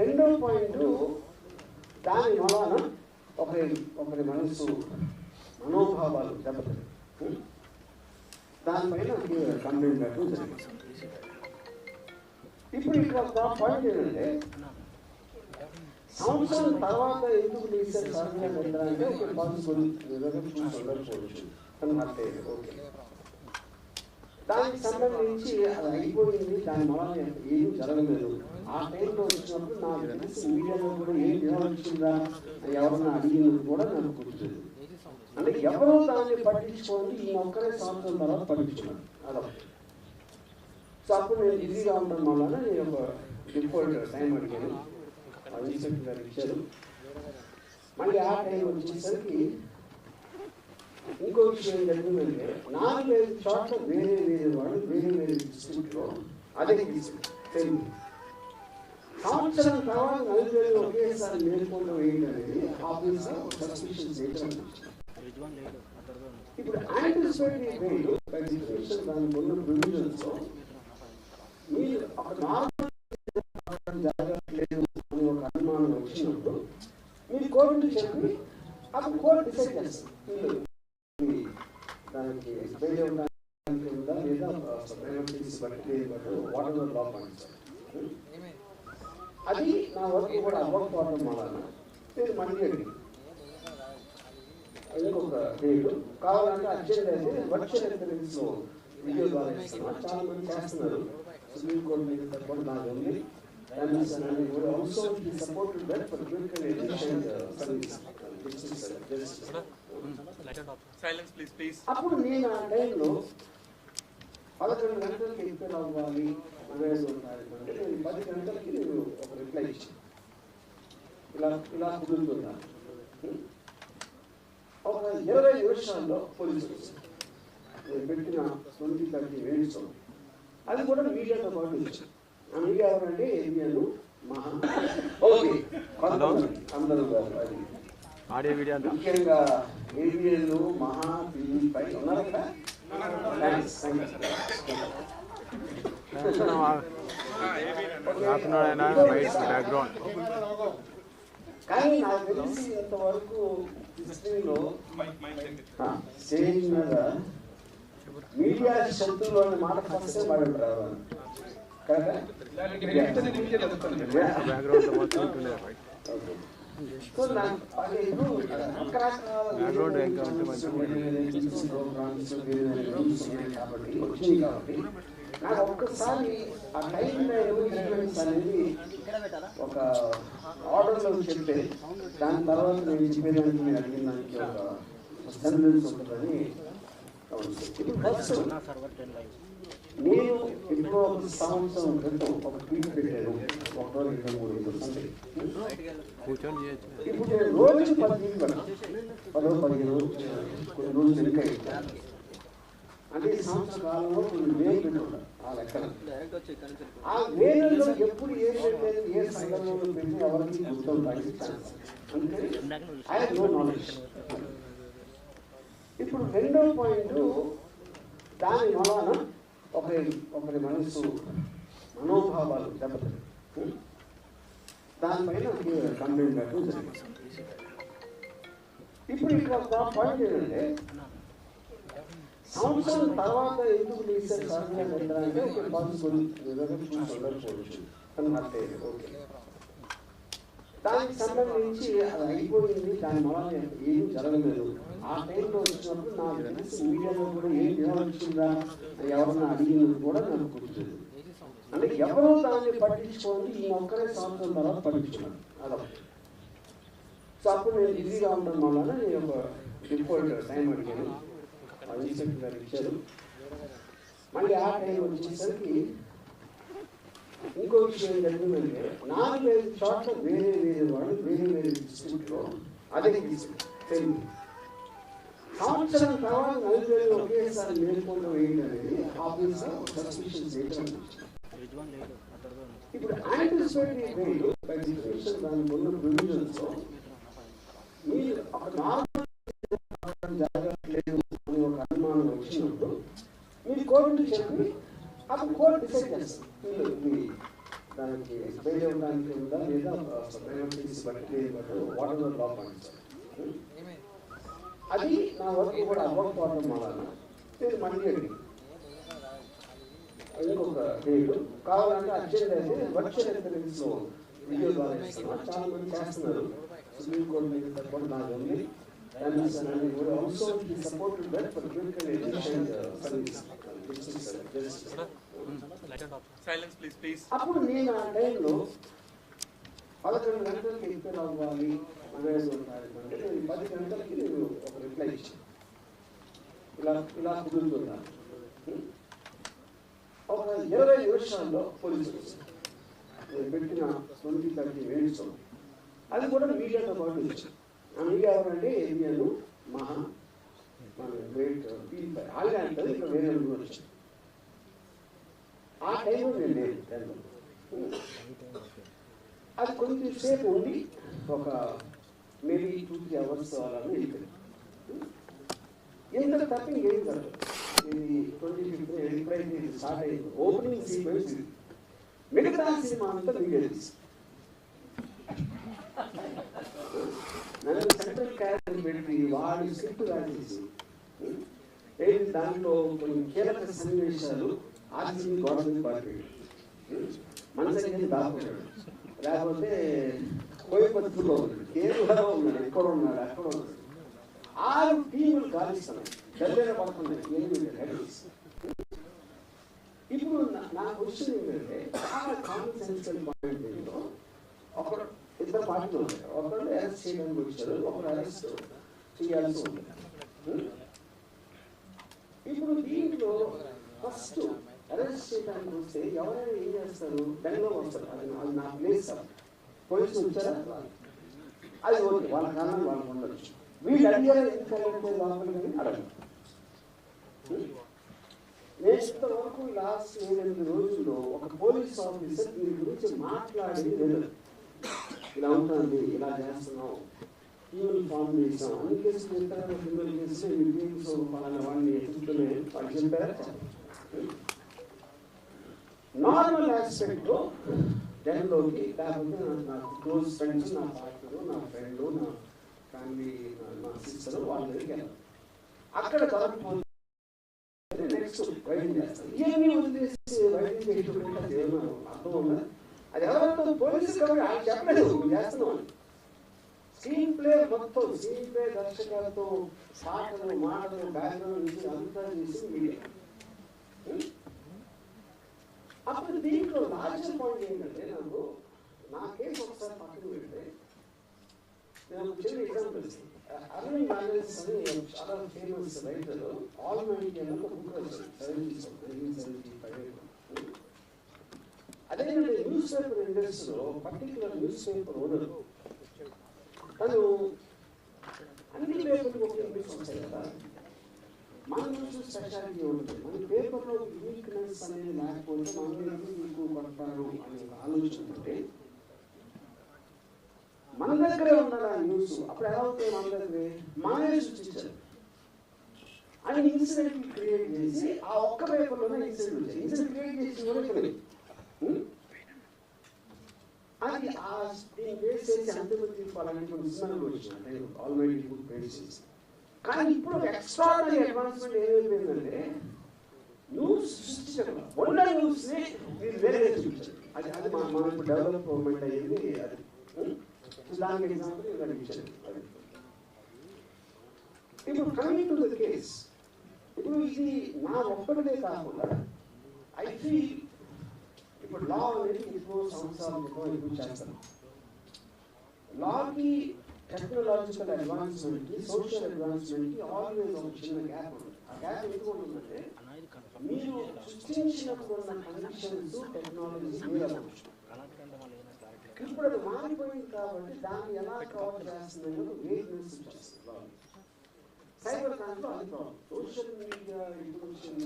రెండో పాయింట్ దాని వలన ఒకరి ఒకరి మనసు మనోభావాలు దెబ్బతింటాయి. దానిపైన కంప్లైంట్ పెట్టడం జరిగింది. ఇప్పుడు ఇక్కడ పాయింట్ ఏంటంటే సంవత్సరం తర్వాత ఎందుకు తీసే సర్వే అంటే ఒక పాసిబుల్ ఉండకపోవచ్చు ఓకే. దానికి సంబంధించి అది అయిపోయింది దాని వలన ఏం జరగలేదు. ఆ టైంలో వచ్చినప్పుడు నాకు తెలిసి మీడియాలో కూడా ఏం వివరించిందా ఎవరన్నా అడిగినది కూడా నాకు గుర్తులేదు అంటే ఎవరో దాన్ని పట్టించుకోండి ఈ ఒక్కరే సంవత్సరం తర్వాత పట్టించుకున్నాను అదొకటి సో అప్పుడు నేను ఈజీగా ఉండడం వలన నేను ఒక రిపోర్ట్ టైం అడిగాను. ఇన్స్పెక్టర్ గారు ఇచ్చారు. మళ్ళీ ఆ టైం వచ్చేసరికి ఇంకో విషయం జరిగిందంటే నాలుగైదు చోట్ల వేరే వేరే వాళ్ళు వేరే వేరే డిస్ట్రిక్ట్లో అదే తెలియదు సంవత్సరం తర్వాత నలుగురు ఒకేసారి మేల్కొండ వేయండి అనేది చేయడం ఇప్పుడు యాంటిసిపేటరీ వేలు బై ఉన్న ప్రొవిజన్స్ మీరు ఒక నార్మల్ జరగట్లేదు అని ఒక అనుమానం వచ్చినప్పుడు మీరు కోర్టు చెప్పి అప్పుడు కోర్టు డిసైడ్ చేస్తుంది దానికి ఉండడానికి ఉందా లేదా బట్టి లేదు లా పాయింట్స్ అది నా వర్క్ కూడా అవ్వకపోవడం వలన నేను మళ్ళీ ఇంకొక డేట్ కావాలంటే అర్జెంట్ అయితే వర్చువల్ ఎక్స్పీరియన్స్లో వీడియో ద్వారా చాలా మంది చేస్తున్నారు. సుప్రీం కోర్టు మీద సపోర్ట్ నాకు ఉంది. అప్పుడు నేను ఆ టైంలో పదకొండు గంటలకి ఎక్కడ అవ్వాలి అవేసి నేను పది గంటలకి నేను ఒక రిప్లై ఇచ్చాను ఇలా ఇలా కుదురుతున్నాను ఒక ఇరవై నిమిషాల్లో పోలీసులు వచ్చారు. నేను పెట్టిన ట్వంటీ థర్టీ మినిట్స్ అది కూడా మీడియాతో పాటు ఇచ్చాను ఆ మీడియా ఎవరంటే ఏబిఎన్ మహా ఓకే అందరూ ఆడియో వీడియో ముఖ్యంగా ఏబిఎల్ మహా టీవీ పై ఉన్నారు కదా థాంక్స్, థాంక్స్. రాతున్నాడు ఆయన వైట్ బ్యాక్గ్రౌండ్ కానీ నాకు తెలిసి ఇంతవరకు హిస్టరీలో స్టేజ్ మీద మీడియా శత్రువులు అనే మాట ఫస్ట్ వాడు రావాలి బ్యాక్గ్రౌండ్ మొత్తం ఉంటుండే వైట్ సో నాకు అది ఇప్పుడు రకరకాల Background ఇంకా ఉంటే మంచిగా programs, వేరే వేరే rooms ఉన్నాయి కాబట్టి వచ్చింది కాబట్టి నాకు ఒక్కసారి ఆ టైం ఈవెంట్స్ అనేది ఒక ఆర్డర్లో చెప్తే దాని తర్వాత నేను చెప్పేదానికి నేను అడిగిన దానికి ఒక సెంటెన్స్ ఉంటుందని నేను ఎప్పుడో ఒక సంవత్సరం క్రితం ఒక ట్వీట్ పెట్టాను. మూడు చేయొచ్చు ఇప్పుడు రోజు పది పదో పదిహేను కొన్ని రోజులు వెనుక. అంటే సంవత్సర కాలంలో కొన్ని వేలు ఆ లెక్కన ఆ వేలలో ఎప్పుడు ఏ ఏ పెట్టి ఎవరికి అంటే ఐ నో నాలెడ్జ్ ఇప్పుడు రెండో పాయింట్ దాని వలన ఒకరి ఒకరి మనసు మనోభావాలు దెబ్బతింటాయి దానిపైన కంప్లైంట్ పెట్టడం జరిగింది. ఇప్పుడు ఇక్కడ పాయింట్ ఏంటంటే సంవత్సరం తర్వాత ఎందుకు తీసే సర్వే అంటే ఒక పాసిబుల్ ఉండకపోవచ్చు అంటే ఓకే. దానికి సంబంధించి అది అయిపోయింది. దాని వల్ల ఏం జరగలేదు. ఆ టైంలో వచ్చినప్పుడు నాకు తెలిసి మీడియాలో కూడా ఏం నిర్వహించిందా ఎవరన్నా అడిగినది కూడా నాకు గుర్తులేదు. అంటే ఎవరో దాన్ని పట్టించుకోండి. ఈ ఒక్కరే సంవత్సరం తర్వాత పట్టించుకున్నాను. అదొకటి సో అప్పుడు నేను బిజీగా ఉండడం వల్ల నేను ఒక రిపోర్ట్ టైం అడిగాను. ఆ గారు ఇచ్చారు. మళ్ళీ ఆ టైం వచ్చేసరికి ఇంకో విషయం ఏంటంటే జరిగిందంటే నాలుగైదు చోట్ల వేరే వేరే వాళ్ళు వేరే వేరే డిస్ట్రిక్ట్లో అదే తెలియదు సంవత్సరం తర్వాత నలుగురు ఒకేసారి మేల్కొండ ఏంటనేది ఆఫీస్ ఆఫీసర్ చేయడం ఇప్పుడు యాంటిసిపేటరీ వేలు బై డిఫినేషన్ ఉన్న ప్రొవిజన్స్ మీరు ఒక కోర్టు చెప్పి అప్పుడు కోర్టు డిసైడ్ చేస్తుంది. దానికి ఉందా లేదా బట్టి వాట్ ఆర్ లా పాయింట్స్ అది నా వర్క్ కూడా అవ్వకపోవడం వలన నేను మళ్ళీ అడిగి ఇంకొక డేట్. కావాలంటే అర్జెంట్ అయితే వర్చువల్లో వీడియో ద్వారా ఇస్తున్నాను చాలా మంది చేస్తున్నారు. సుప్రీం కోర్టు మీద సపోర్ట్ నాకు ఉంది. And also support that for quick education service justice Light and అప్పుడు నేను ఆ టైంలో పదకొండు గంటలకి రిపేర్ అవ్వాలి పది గంటలకి నేను ఒక రిప్లై ఇచ్చాను. ఇలా ఇలా కుదురుతున్నా ఒక ఇరవై నిమిషాల్లో పోలీసులు వచ్చారు. పెట్టిన ట్వంటీ థర్టీ మినిట్స్ అది కూడా మీడియాతో పాటు ఆ మీడియా ఎవరంటే ఏబిఎన్ మహా మన గ్రేట్ పీల్ వాళ్ళే అంటారు ఇక్కడ వేరే వాళ్ళు కూడా వచ్చారు ఆ టైంలో నేను లేను టైంలో అది కొంచెం సేపు ఉండి ఒక మేబీ టూ త్రీ అవర్స్ అలా వెళ్ళిపోయింది ఎంత తప్ప ఇంకేం జరగదు ఇది ట్వంటీ ఫిఫ్త్ ఎప్పుడైతే ఇది స్టార్ట్ అయింది ఓపెనింగ్ సీక్వెన్స్ ఇది మిగతా సినిమా అంతా మీకే తెలుసు నన్ను సెంట్రల్ క్యారెక్టర్ పెట్టి వాడి స్క్రిప్ట్ రాసేసి ఏది దాంట్లో కొన్ని కీలక సన్నివేశాలు ఆర్సీని గవర్నమెంట్ పార్టీ. మనసంగా దాపుతాడు లేకపోతే కోయపత్తులో ఉన్నాడు కేరళలో ఉన్నాడు ఎక్కడ ఉన్నాడు అక్కడ ఉన్నాడు ఆరు టీములు గాలిస్తున్నాయి. దగ్గర పడుతున్నాయి. ఇప్పుడు నా- క్వశ్చన్ ఏంటంటే చాలా కామన్ సెన్స్ పాయింట్ ఏంటో ఒకరు ఇద్దరు పార్టీలు ఉంటాయి. ఒకరు అరెస్ట్ చేయడానికి వచ్చారు ఒకరు అరెస్ట్ చేయాల్సి ఉంది ఇప్పుడు దీంట్లో ఫస్ట్ అరెస్ట్ చేయడానికి వస్తే ఎవరైనా ఏం చేస్తారు? బెంగళూరు వస్తారు. అది నా- అది నా ప్లేస్ పోలీసులు వచ్చారా? అది ఓకే. వాళ్ళ కారణం వాళ్ళకు ఉండొచ్చు. వీళ్ళు అడిగారు ఎందుకు అడగట్లేదు లోపలికి అని అడగరు నేను లాస్ట్ ఏడెనిమిది రోజుల్లో ఒక పోలీస్ ఆఫీసర్ దీని గురించి మాట్లాడేది లేదు. ఇలా ఉంటుంది ఇలా చేస్తున్నాం టీములు ఫామ్ చేసాం అన్ని కేసులు ఎంత క్రిమినల్ కేసులు ఈ వాడిని ఎత్తుతున్నాయి నార్మల్ ఆస్పెక్ట్లో జనంలోకి లేకపోతే నా- క్లోజ్ ఫ్రెండ్స్ నా పార్ట్నర్ నా ఫ్రెండ్ నా ఫ్యామిలీ నా సిస్టర్ వాళ్ళ దగ్గరికి అక్కడ కలపకపోతే నెక్స్ట్ వైద్యం చేస్తారు ఇవన్నీ వదిలేసి వైద్యం చేయకుండా అర్థం అది ఎవరితో పోలీసు కాబట్టి చెప్పలేదు చేస్తున్నాం. చేస్తున్నావు ప్లే మొత్తం స్క్రీన్ ప్లే దర్శకులతో పాటలు మాటలు బ్యాక్గ్రౌండ్ నుంచి అంతా చేసి మీడియా అప్పుడు దీంట్లో లాజికల్ పాయింట్ ఏంటంటే నాకు నా కేసు ఒకసారి పక్కన పెడితే నేను చిన్న ఎగ్జాంపుల్ అరవింద్ మ్యాగజైన్స్ అని చాలా ఫేమస్ రైటర్ ఆల్ మైండ్ అని ఒక బుక్ రాశారు సెవెంటీ నైన్టీన్ సెవెంటీ ఫైవ్ అదేంటంటే న్యూస్ పేపర్ ఇండస్ట్రీలో పర్టికులర్ న్యూస్ పేపర్ ఓనర్ తను అన్ని పేపర్లు ఒక న్యూస్ వస్తాయి కదా మన న్యూస్ స్పెషాలిటీ ఉంటుంది మన పేపర్లో యూనిక్నెస్ అనేది లేకపోతే మన మీకు పడతారు అనే ఆలోచన ఉంటే మన దగ్గరే ఉన్నాడు ఆ న్యూస్. అప్పుడు ఎలా అవుతుంది మన దగ్గరే? మనమే సృష్టించారు అని ఇన్సిడెంట్ క్రియేట్ చేసి ఆ ఒక్క పేపర్లోనే ఇన్సిడెంట్ ఇన్సిడెంట్ క్రియేట్ చేసి కూడా అది ఆ బేస్ చేసి అంతిమ తీర్పాలని కొన్ని సినిమాలు వచ్చినాయి ఆల్రెడీ బుక్ బేస్ చేసి కానీ ఇప్పుడు ఒక ఎక్స్ట్రాడనరీ అడ్వాన్స్మెంట్ ఏమైపోయిందంటే న్యూస్ సృష్టించడం ఉన్న న్యూస్ని మీరు వేరే చూపించారు అది అది మన మనం ఇప్పుడు డెవలప్మెంట్ అయ్యింది అది ఉం? దానికి ఎగ్జాంపుల్ ఇలా ఇచ్చాను అది ఇప్పుడు కమింగ్ టు ద కేస్ ఇప్పుడు ఇది నా ఒక్కడిదే కాకుండా ఐ ఫీల్ ఇప్పుడు లా అనేది ఎన్నో సంవత్సరాల క్రితం ఎక్కువ చేస్తారు లాకి టెక్నాలజికల్ అడ్వాన్స్మెంట్కి సోషల్ అడ్వాన్స్మెంట్కి ఆల్వేస్ ఒక చిన్న గ్యాప్ ఉంది ఆ గ్యాప్ ఎందుకు ఉంటుందంటే మీరు సృష్టించినప్పుడు ఉన్న కనెక్షన్స్ టెక్నాలజీ ఇప్పుడు అది మారిపోయింది కాబట్టి దాన్ని ఎలా కవర్ చేస్తుంది వీక్నెస్ చేస్తుంది. సైబర్ క్రైమ్లో అది ప్రాబ్లం సోషల్ మీడియా ఇన్ఫర్మేషన్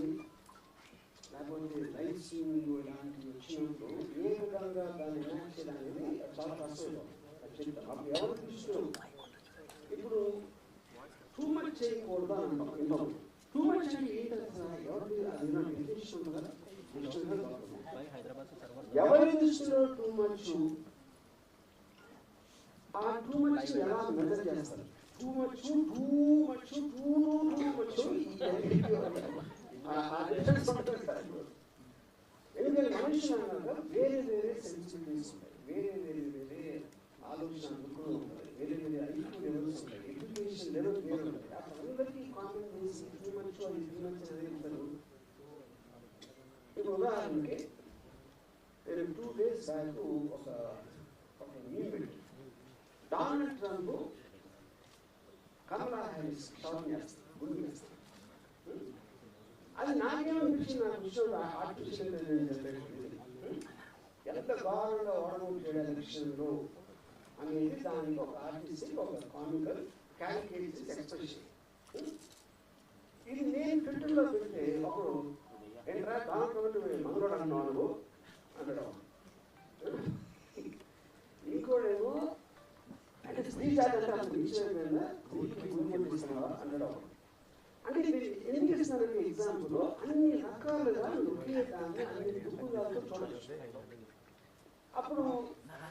ఇప్పుడు వచ్చింది లేకపోతే లైవ్ స్ట్రీమింగ్ ఇలాంటివి వచ్చినప్పుడు ఏ విధంగా దాన్ని ఎనాక్ట్ చేయడానికి చాలా కష్టం చెప్తాం అప్పుడు ఎవరు దృష్టిలో ఇప్పుడు టూ మచ్ చేయకూడదు అని అంటాం వింటాం టూ మచ్ అంటే ఏంటి అసలు ఎవరికి అది నాకు డెఫినేషన్ ఉంది కదా Dictionary లో దొరకదు. ఎవరి దృష్టిలో టూ మచ్ ఆ టూ మచ్ ఎలా మెజర్ చేస్తారు too much too much too too much ఎందుకంటే మనిషి అన్నాక వేరే వేరే సెన్సిటివిటీస్ ఉంటాయి వేరే వేరే వేరే ఆలోచన దృక్కులు ఉంటాయి వేరే వేరే ఐక్యూ లెవెల్స్ ఉంటాయి ఎడ్యుకేషన్ లెవెల్ వేరే ఉంటాయి అందరికీ కామన్ చేసి ఇది మచ్ అది ఇది మచ్ అదే ఉంటారు ఇప్పుడు ఉదాహరణకి నేను టూ డేస్ బ్యాక్ ఒక ఒక మీల్ పెట్టి Donald Trump Kamala Harris shopping చేస్తాను గుండు చేస్తాను అది నాకేమనిపించింది నాకు విషయంలో ఆర్టిఫిషియల్ ఇంటెలిజెన్స్ ఎంత ఘోరంగా వాడడం చేయడం ఎలక్షన్లో అనేది దానికి ఒక ఆర్టిస్ట్ ఒక కామికల్ క్యాలిక్యులేట్ ఎక్స్ప్రెషన్ ఇది నేను ట్విట్టర్లో పెడితే ఒకడు ఏంట్రా డొనాల్డ్ ట్రంప్ మంగళోడు అన్నావు అనడం. ఇంకోడేమో అంటే స్త్రీ జాతి విషయం మీద గురిస్తున్నావా అనడం. అంటే ఇది ఏం ఇస్తున్నానంటే ఎగ్జాంపుల్ అన్ని రకాలుగా ఒకే దాన్ని అన్ని దుక్కుగాలతో చూడొచ్చు అప్పుడు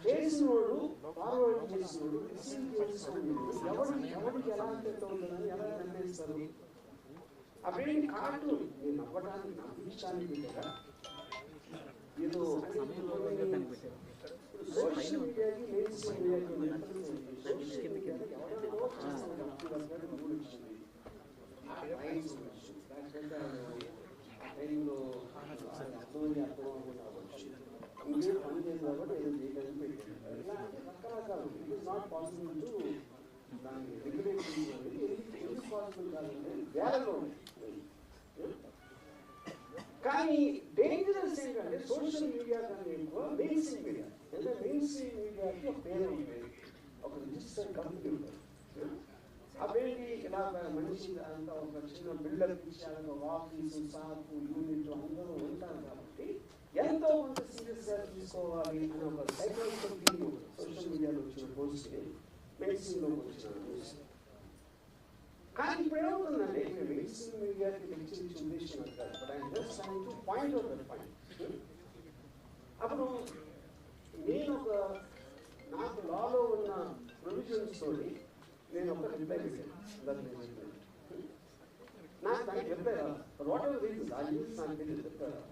చేసినోడు ఫార్వర్డ్ చేసినోడు రిసీవ్ చేసినోడు ఎవరు ఎవరికి ఎలా అర్థం ఉంటుందని ఎలా నిర్ణయిస్తారు అప్పుడేంటి కార్టూన్ నేను నవ్వడానికి నాకు ఇష్టానికి పెట్టారా ఏదో సోషల్ మీడియాకి మెయిన్ స్ట్రీమ్ మీడియాకి సోషల్ మీడియాకి అర్థమని అర్థం పని కాబట్టి ఏదో చేయడానికి పెట్టారు. ఇలా అంటే రకరకాలు it is not possible to దాన్ని ఎందుకు పాసిబుల్ కాదంటే వేలలో కానీ డేంజరస్ ఏంటంటే సోషల్ మీడియా కన్నా ఎక్కువ మెయిన్ స్ట్రీమ్ మీడియా అంటే మెయిన్ స్ట్రీమ్ మీడియాకి ఒక పేరు ఉంటుంది ఒక రిజిస్టర్ కంపెనీ ఉంటుంది అవేంటి ఇలా మనిషి అంతా ఒక చిన్న బిల్డప్ ఇచ్చారు ఆఫీసు సాపు యూనిట్ అందరూ ఉంటారు కాబట్టి ఎంతో కొంత సీరియస్గా తీసుకోవాలి అనే ఒక సైకలాజికల్ ఫీలింగ్ సోషల్ మీడియాలో వచ్చిన పోస్ట్ మెయిన్లో వచ్చిన న్యూస్ కానీ ఇప్పుడు ఏమవుతుందంటే నేను మెడిసిన్ మీడియాకి లెక్చర్ ఇచ్చే ఉద్దేశం అంటారు. But I just trying to point out point అప్పుడు నేను ఒక నాకు లాలో ఉన్న ప్రొవిజన్స్ తోటి నేను ఒక రిప్లై పెట్టాను దాన్ని నేను చెప్పాను. నాకు దానికి రిప్లై వాట్ ఎవర్ రీజన్ ఆ న్యూస్ నాకు తెలియదు రిప్లై రాదు.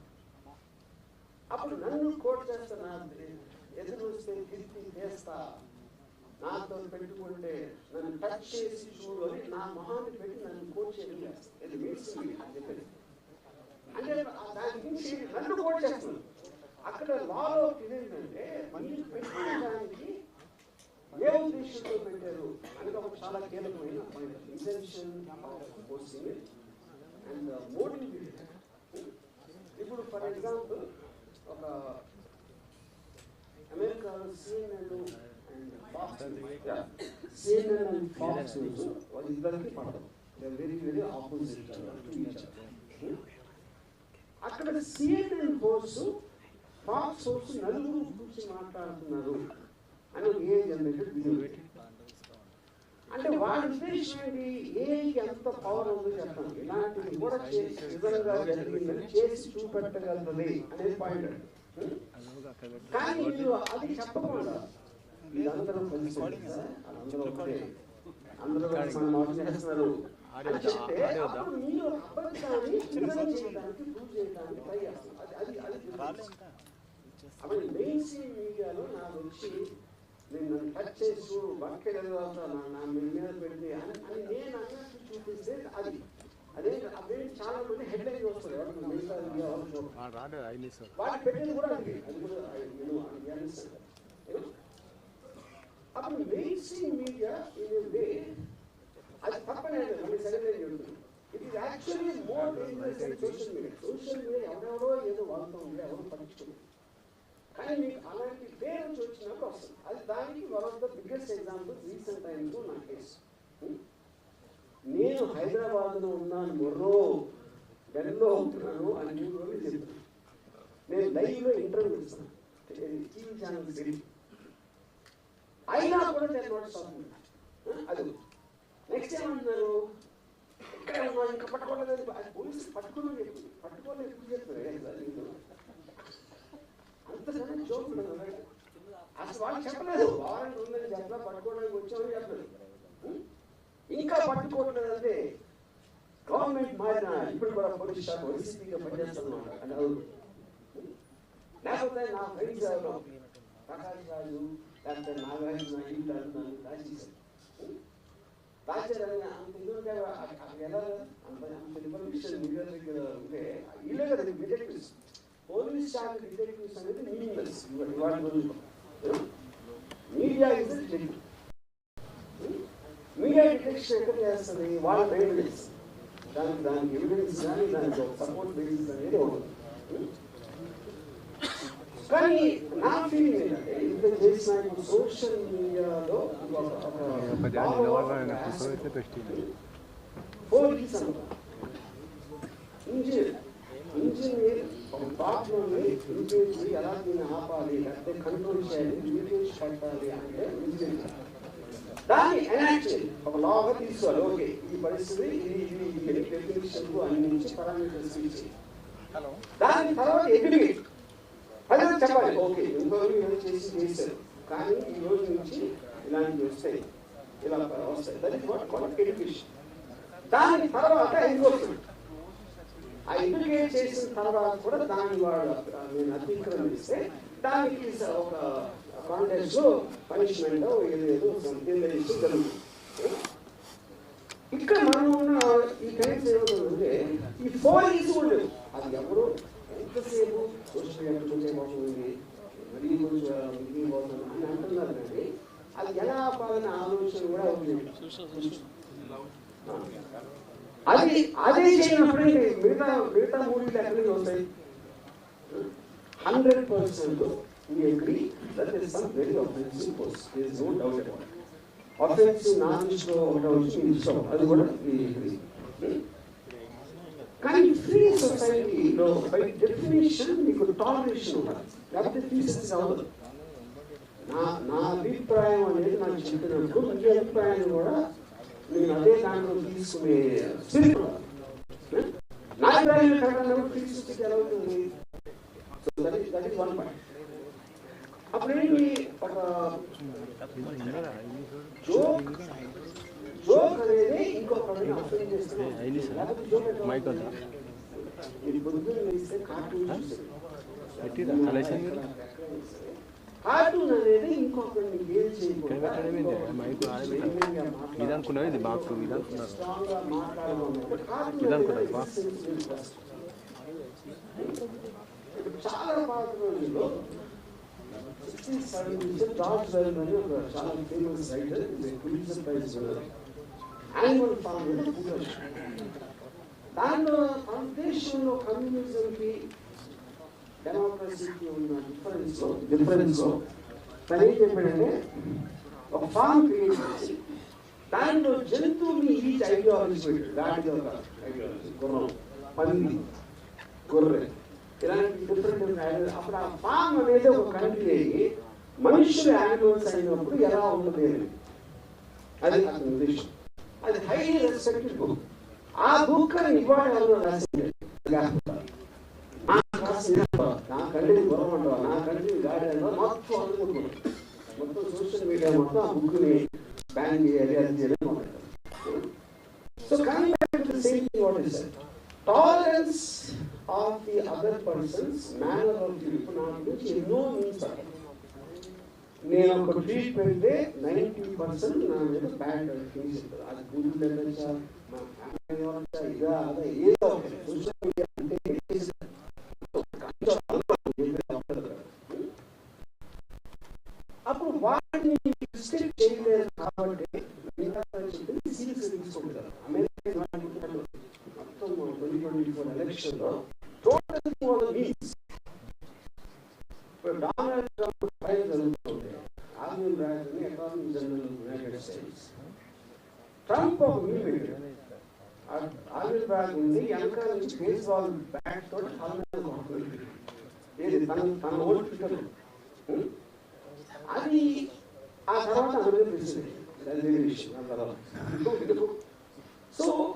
అప్పుడు నన్ను కోట్ చేస్తా నా ఎదురు వస్తే తిరిగి చేస్తా. నాతో పెట్టుకుంటే నన్ను టచ్ చేసి చూడు అని నా మొహాన్ని పెట్టి నన్ను కోచ్ చేయడం చేస్తాను ఇది మెడిసిన్ చెప్పేది అంటే ఆ దాని గురించి నన్ను కోట్ చేస్తున్నాను అక్కడ లాలో ఏంటంటే మీరు పెట్టుకోవడానికి ఏ ఉద్దేశంతో పెట్టారు అనేది ఒక చాలా కీలకమైన point intention posting and motive ఇప్పుడు ఫర్ ఎగ్జాంపుల్ ఒక అమెరికాలో CNN and Fox CNN and Fox news వాళ్ళిద్దరికి పడదు వెరీ వెరీ ఆపోజిట్ అక్కడ సిఎన్ఎన్ హోస్ట్ ఫాక్స్ హోస్ట్ నలుగురు కూర్చి మాట్లాడుతున్నారు అని ఒక ఏ అంటే వాడి ఉద్దేశం ఏంటి? ఏకి ఎంత పవర్ ఉందో చెప్పండి. ఇలాంటివి కూడా చేసి నిజంగా జరిగిందని చేసి చూపెట్టగలది అనే పాయింట్ కానీ మీరు అది చెప్పకుండా వీళ్ళందరూ కలిసి అందరూ ఒకటే. అందరూ కలిసి మనం మోసం చేస్తున్నారు అని చెప్తే అప్పుడు మీరు అబద్ధాన్ని నిజం చేయడానికి ప్రూవ్ చేయడానికి ట్రై చేస్తున్నారు అది అది అది అప్పుడు మెయిన్ స్ట్రీమ్ మీడియాలో నాకు వచ్చి నేను నన్ను టచ్ చేసి చూడు ఎదురవుతా నా మీద పెట్టి అని అని నేను అన్నట్టు చూపిస్తే అది. అదే అదే చాలా మంది హెడ్ లైన్ వస్తుంది వాళ్ళు పెట్టేది కూడా అది. అప్పుడు మెయిన్ మీడియా ఇన్ వే అది తప్పనే మళ్ళీ second it is actually more dangerous social media social media ఎవరెవరో ఏదో వాడుతూ ఉంటే ఎవరు పట్టించుకోలేదు కానీ మీకు అలాంటి పేరు నుంచి వచ్చినప్పుడు వస్తుంది అది దానికి one of the biggest example recent time నా కేసు నేను హైదరాబాద్లో ఉన్నాను మొర్రో ఢిల్లీలో ఉంటున్నాను అని మూడు రోజులు చెప్తాను నేను లైవ్లో ఇంటర్వ్యూ ఇస్తాను టీవీ ఛానల్ తిరిగి అయినా కూడా నేను అది నెక్స్ట్ ఏమంటున్నారు? ఉన్నాను ఇంకా పట్టుకోలేదు. అది పోలీసు పట్టుకోలేదు పట్టుకోలేదు ఎప్పుడు చెప్తారు ఏ సార్ నీకు? అంతకన్నా జోక్ ఉండదు బయట. అసలు వాళ్ళు చెప్పలేదు వారంటీ ఉందని చెప్పలా పట్టుకోవడానికి వచ్చామని చెప్పలేదు ఇంకా పట్టుకోవట్లేదు అంటే గవర్నమెంట్ మారిన ఇప్పుడు కూడా పోలీస్ శాఖ వైసీపీగా పనిచేస్తున్నమాట అని అవును లేకపోతే నా ఫ్రెండ్స్ ఎవరో ప్రకాష్ రాజు లేకపోతే నాగార్జున రాజేశారు అంత ఇది అక్కడ ఎలా అంత అంత మీడియా దగ్గర ఉంటే ఇల్లే కదా డిటెక్టివ్స్ పోలీస్ శాఖ డిటెక్టివ్స్ అనేది మీనింగ్లెస్ ఇవాళ రోజుల్లో media is detective media detection ఎక్కడ చేస్తుంది వాళ్ళ ఎవిడెన్స్ దానికి దానికి ఎవిడెన్స్ కానీ దానికి సపోర్ట్ బేసిస్ అనేది ఉండదు కానీ నా ఫీలింగ్ ఏంటంటే ఇంత చేసిన ఇప్పుడు సోషల్ మీడియాలో ఒక జాలి నిలవాలని కూర్చోబెట్టి పెట్టి ఫోర్ వీక్స్ అనుకో ఇంజనీర్ ఇంజనీర్ ఒక బాత్రూమ్ని ఎలా దీన్ని ఆపాలి లేకపోతే కంట్రోల్ చేయాలి లీకేజ్ పట్టాలి అంటే దాన్ని ఎనాక్ట్ చేయాలి ఒక లాగా తీసుకోవాలి. ఓకే ఈ పరిస్థితి ఇది ఇది ఇది డెఫినేషన్ అందించి పారామీటర్స్ ఇచ్చి. దాని తర్వాత ఎడ్యుకేట్ అది చెప్పాలి. ఓకే ఇంతవరకు ఏదో చేసి చేశారు. కానీ ఈ రోజు నుంచి ఇలాంటివి వస్తాయి. ఇలా వస్తాయి. That is what call education దాని తర్వాత ఎన్ఫోర్స్మెంట్ ఆ ఎడ్యుకేట్ చేసిన తర్వాత కూడా దాన్ని వాడు నేను అతిక్రమిస్తే దానికి ఒక కాంటెక్స్లో పనిష్మెంట్ ఏదేదో సంథింగ్ ఇక్కడ మనం ఉన్న ఈ టైమ్స్ ఏమవుతుందంటే ఈ ఫోర్ ఇయర్స్ కూడా అది ఎవరు? ఎంతసేపు? సోషల్ మీడియా కొంచెం బాగుంది మరీ కొంచెం ఇది అని అంటున్నారు కానీ అది ఎలా ఆపాలనే ఆలోచన కూడా ఉంది. అది అదే చేయనప్పుడు మిగతా మిగతా మూవీలు ఎక్కడి నుంచి వస్తాయి hundred percent we agree that there is some very offensive post. There is no doubt about it. Offensive non-issue ఒకటి వచ్చి ఇష్టం అది కూడా. కానీ ఫ్రీ సొసైటీలో బై డెఫినేషన్ మీకు టాలరేషన్ ఉండాలి లేకపోతే తీసేసి అవ్వదు నా నా అభిప్రాయం అనేది నాకు చెప్పినప్పుడు మీ అభిప్రాయాన్ని కూడా నేను అదే దాంట్లో తీసుకునే spirit ఉండాలి. నా అభిప్రాయం కాకుండా ఫ్రీ సొసైటీ ఎలా అవుతుంది so that is that is one point అప్పుడేంటి ఒక జోక్ జోక్ అనేది ఇంకొకరిని అఫెండ్ చేస్తున్నాం లేకపోతే జోక్ ఎట్లా మైక్ వద్దా? మీరు పొద్దున్న లేస్తే కార్టూన్ చూస్తారు పెట్టిరా కలెక్షన్ మీరు కార్టూన్ అనేది ఇంకొకరిని గేల్ చేయకూడదు ఇక్కడ పెట్టడం ఏంది? మైక్ ఆడబెట్టాలి. ఇది అనుకున్నావు ఇది బాక్స్ ఇది అనుకున్నారు స్ట్రాంగ్గా మాట్లాడాలన్నప్పుడు కార్టూన్ ఇది అనుకున్నారు, అనేది బా. sensitive first. ఇప్పుడు చాలా పాత రోజుల్లో సిక్స్టీన్ సెవెంటీస్ జార్జ్ వెల్ అని ఒక చాలా famous writer Pulitzer prize animal farm అని book రాశాడు. దాంట్లో మన దేశంలో కమ్యూనిజంకి డెమోక్రసీకి ఉన్న డిఫరెన్స్ డిఫరెన్స్ తను ఏం చెప్పాడంటే ఒక ఫామ్ క్రియేట్ చేసి దాంట్లో జంతువుని ఈ ఐడియాలజీ పెట్టాడు. దాటిది గుర్రం పంది గొర్రె. ఇలాంటి డిఫరెంట్ అప్పుడు ఆ ఫామ్ అనేది ఒక కంట్రీ అయ్యి మనుషులు యానిమల్స్ అయినప్పుడు ఎలా ఉంటుంది అని అది ఉద్దేశం. అది హైలీ రెస్పెక్టెడ్ బుక్ ఆ బుక్ ఇవాళ ఎవరో రాసింది నా రాసిన నా కంటిని గుర్రం అంటావా నా కంటిని గాడి అంటావా మొత్తం అనుకుంటున్నాను మొత్తం సోషల్ మీడియా మొత్తం ఆ బుక్ని బ్యాన్ చేయాలి అది చేయాలి మొదలెట్టారు. So coming back to the same thing what is said. Tolerance of the other person's manner of ఇప్పుడు నా గురించి ఎన్నో మీన్స్ నేను ఒక ట్వీట్ పెడితే నైంటీ పర్సెంట్ నా మీద బ్యాడ్ థింగ్స్ ఉంటుంది అది గుడ్లు పెట్టచ్చా మా ఫ్యామిలీ వచ్చా ఇదా అదా ఏదో సోషల్ మీడియా అంటే అప్పుడు వాటిని రిస్ట్రిక్ట్ చేయలేదు కాబట్టి సీరియస్ తీసుకుంటారు అమెరికా వాళ్ళు మొత్తం twenty twenty four election Thought I would have been issue. So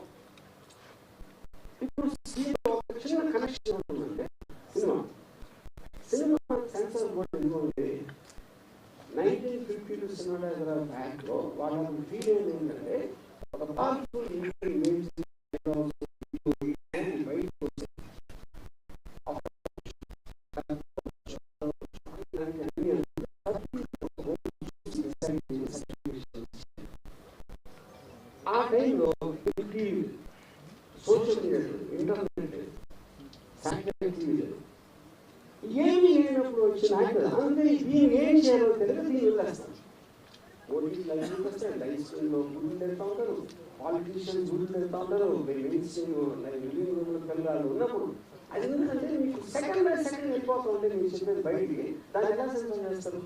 ఓటీటీలో అన్ని వస్తాయి లైఫ్ స్టైల్లో గుడ్లు పెడతా ఉంటారు పాలిటీషియన్ గుడ్లు పెడతా ఉంటారు మెడిసిన్ లివింగ్ రూమ్ పిల్లలు ఉన్నప్పుడు అది ఎందుకంటే మీకు సెకండ్ బై సెకండ్ వెళ్ళిపోతూ ఉంటే మీరు చెప్పేది బయటికి దాన్ని ఎలా సిద్ధం చేస్తారు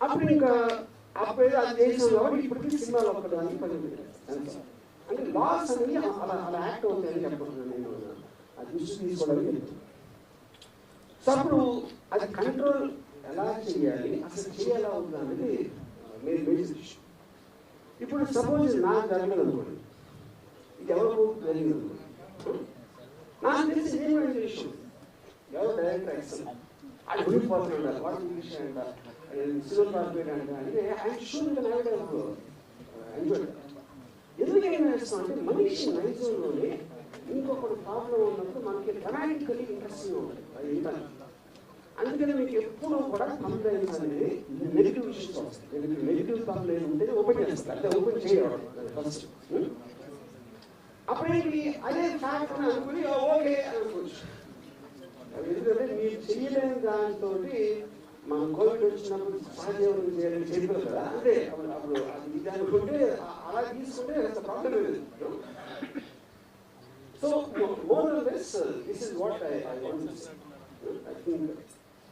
అప్పుడు ఇంకా అప్పుడు అది చేసిన కాబట్టి ఇప్పటికీ సినిమాలు ఒక్కదానికి పని అంటే లాస్ అనేది అలా అలా యాక్ట్ అవుతాయని చెప్పకుండా నేను అది దృష్టి తీసుకోవడానికి సో అప్పుడు అది కంట్రోల్ ఎలా చేయాలి అసలు చేయాలా అవుతుందా అనేది మీరు బేసిక్ ఇప్పుడు సపోజ్ నాకు జరగలేదు అనుకోండి. ఇది ఎవరు జరిగింది అనుకోండి నాకు తెలిసి నేను ఇష్యూ ఎవరు డైరెక్టర్ ఎక్సల్ అది గురిపోతున్నాడు వాటి విషయం అంట సిల్వర్ కార్పొరేట్ అంట అంటే ఐ షూర్ ఎంజాయ్ ఎందుకైనా అంటే మనిషి నైజంలోనే ఇంకొకటి ప్రాబ్లం ఉన్నప్పుడు మనకి డ్రామాటికలీ ఇంట్రెస్టింగ్ ఉంటుంది అది అందుకనే మీకు ఎప్పుడు కూడా కంప్లైంట్స్ అనేది నెగిటివ్ ఇష్యూస్ వస్తాయి. నెగిటివ్ కంప్లైంట్ ఉంటే ఓపెన్ చేస్తారు. అంటే ఓపెన్ చేయడం ఫస్ట్ hmm? అప్పుడేంటి అదే ఫ్యాక్ట్ అనుకుని ఓకే అనుకోవచ్చు. ఎందుకంటే మీరు చేయలేని దాంతో మనం కోవిడ్ వచ్చినప్పుడు సహజీవనం చేయాలని చెప్పారు కదా అంటే అప్పుడు అది ఇది అనుకుంటే అలా తీసుకుంటే ప్రాబ్లం లేదు. So more less this is what I I want I think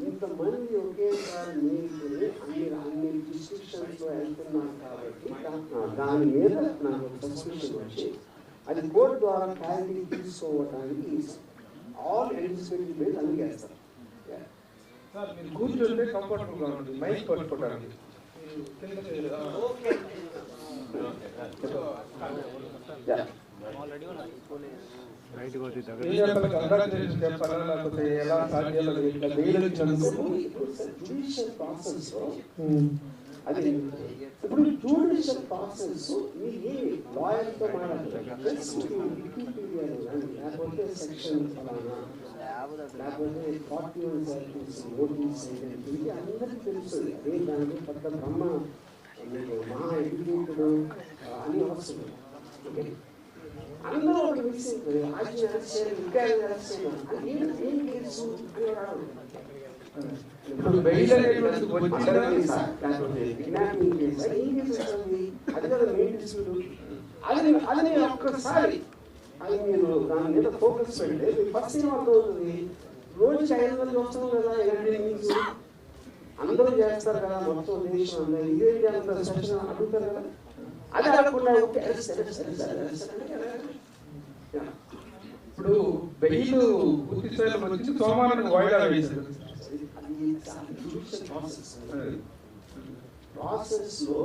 పరిస్థితుల్లో వేస్తారు అది కదా మీరు అది వెయ్యి అనేది ఇంతమంది ఒకేసారి మేలుకొని అన్ని అన్ని డిస్ట్రిక్షన్స్లో వెళ్తున్నారు కాబట్టి దా- దాని మీద నాకు సస్పెన్షన్ వచ్చి అది కోర్టు ద్వారా క్లారిటీ తీసుకోవడానికి ఆల్ ఎలిజిబిలిటీ మీద అన్ని వేస్తారు Yeah. సార్ మీరు కూర్చుంటే కంఫర్టబుల్గా ఉంటుంది మైక్ పట్టుకోవడానికి మీరు కిందకి, ఆ, Yeah. బయటకు వచ్చి దగ్గర లేకపోతే ఎలా సాధ్యాలు జుడిషియల్ ప్రాసెస్లో అది ఇప్పుడు జుడిషియల్ ప్రాసెస్ మీరు ఏమి లాయర్తో మాట్లాడాలి వికీపీడియాలో కానీ లేకపోతే సెక్షన్ ఫలానా లేకపోతే ఫార్టీ వన్ సెక్షన్స్ నోటీస్ ఇది అందరికీ తెలుస్తుంది అదే దాంట్లో పెద్ద బ్రహ్మ మీకు మహా ఎడ్యుకేటెడ్ అని అవసరం. ఓకే అందరూ ఒక మిక్సింగ్ ఆర్జీ ఇంకా అరెస్ట్ చేయాలి అది ఏం ఇప్పుడు బెయిల్ అది అది ఒక్కసారి అది మీరు దాని మీద ఫోకస్ పెడితే ఫస్ట్ ఏం అర్థమవుతుంది ఐదు వస్తుంది కదా అందరూ చేస్తారు కదా మొత్తం దేశం అంత అడుగుతారు కదా అది. Yeah. ఇప్పుడు బెయిల్ పూర్తి స్థాయిలో వచ్చి సోమవారం వాయిదా వేశారు. ప్రాసెస్లో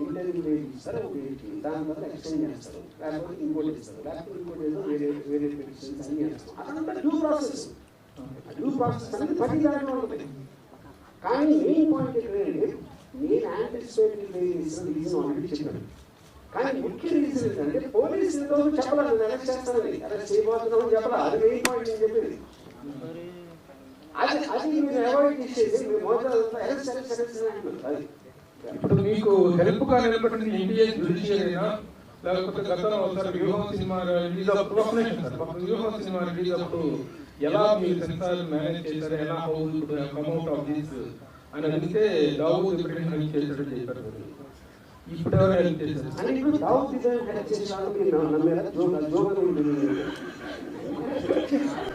ఇంటర్వ్యూ ఇస్తారు ఒక డేట్ దాని తర్వాత ఎక్స్టెండ్ చేస్తారు. లేకపోతే ఇంకోటి ఇస్తారు లేకపోతే ఇంకోటి ఏదో వేరే వేరే పిటిషన్స్ అన్ని చేస్తారు. అదంతా డ్యూ ప్రాసెస్. డ్యూ ప్రాసెస్ అనేది ప్రతి దాంట్లో ఉంటుంది. కానీ మెయిన్ పాయింట్ ఇక్కడ ఏంటి నేను యాంటిసిపేటరీ రీజన్ రీజన్ ఆల్రెడీ చెప్పాను కానీ ముఖ్య రీజన్ ఏంటంటే పోలీసు చెప్పలేదు నేను అరెస్ట్ చేస్తానని. అరెస్ట్ చేయబోతున్నామని చెప్పాలి అది మెయిన్ పాయింట్ నేను చెప్పేది. అది అది మీరు అవాయిడ్ చేసేది మీరు మొదట అరెస్ట్ అరెస్ట్ అరెస్ట్ అంటున్నారు అది. ఇప్పుడు మీకు హెల్ప్గా నిలబడింది ఇండియన్ జుడిషియరీనా? లేకపోతే గతంలో ఒకసారి వ్యూహం సినిమా రిలీజ్ అప్పుడు వ్యూహం సినిమా రిలీజ్ అప్పుడు ఎలా మీరు సెన్సార్ మేనేజ్ చేశారు? ఎలా హౌ కమ్అట్ ఆఫ్ దిస్ అని అడిగితే దావూద్ ఇబ్రహీం హెల్ప్ చేశాడని చెప్పారు. ఇప్పుడు ఎవరు హెల్ప్ చేశారు. అంటే ఇప్పుడు దావత్ మీరు ఇప్పుడు